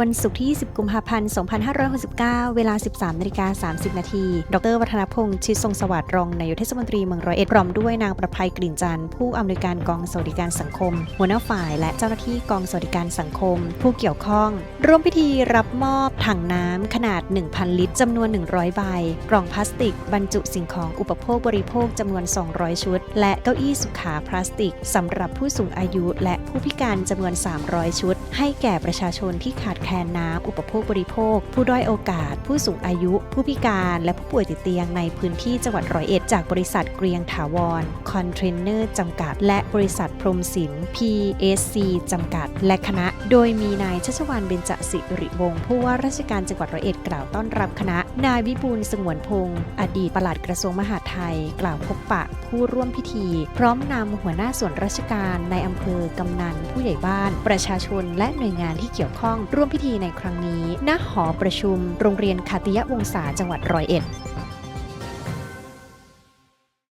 วันศุกร์ที่ 20 กุมภาพันธ์ 2569 เวลา 13นาฬิกา30 นาที ดร วัฒนพงษ์ชิดทรงสวัสดิ์รองนายกเทศมนตรีเมืองร้อยเอ็ดพร้อมด้วยนางประภัยกลิ่นจันทร์ผู้อำนวยการกองสวัสดิการสังคม หัวหน้าฝ่ายและเจ้าหน้าที่กองสวัสดิการสังคม ผู้เกี่ยวข้อง ร่วมพิธีรับมอบถังน้ำขนาด 1,000 ลิตรจำนวน 100 ใบ กล่องพลาสติก บรรจุสิ่งของอุปโภคบริโภคจำนวน 200 ชุด และเก้าอี้สุขาพลาสติกสำหรับผู้สูงอายุ และผู้พิการจำนวน 300 ชุด ให้แก่ประชาชนที่ขาดแคลนน้ำอุปโภคบริโภค ผู้ด้อยโอกาส ผู้สูงอายุ ผู้พิการและผู้ป่วยติดเตียงในพื้นที่จังหวัดร้อยเอ็ดจากบริษัทเกรียงถาวรคอนเทนเนอร์จำกัด และบริษัทพรมสิน PSC จำกัด และคณะ โดยมีนายชัชวานเบญจสิริวงศ์ผู้ว่าราชการจังหวัดร้อยเอ็ดกล่าวต้อนรับคณะ นายวิบูลย์สงวนพงศ์อดีตปลัดกระทรวงมหาดไทย กล่าวพบปะผู้ร่วมพิธี พร้อมนำหัวหน้าส่วนราชการในอำเภอกำนัน ผู้ใหญ่บ้าน ประชาชนและหน่วยงานที่เกี่ยวข้องร่วมพิธีในครั้งนี้ ณ หอประชุม โรงเรียนคาติยวงศาจังหวัดร้อยเอ็ด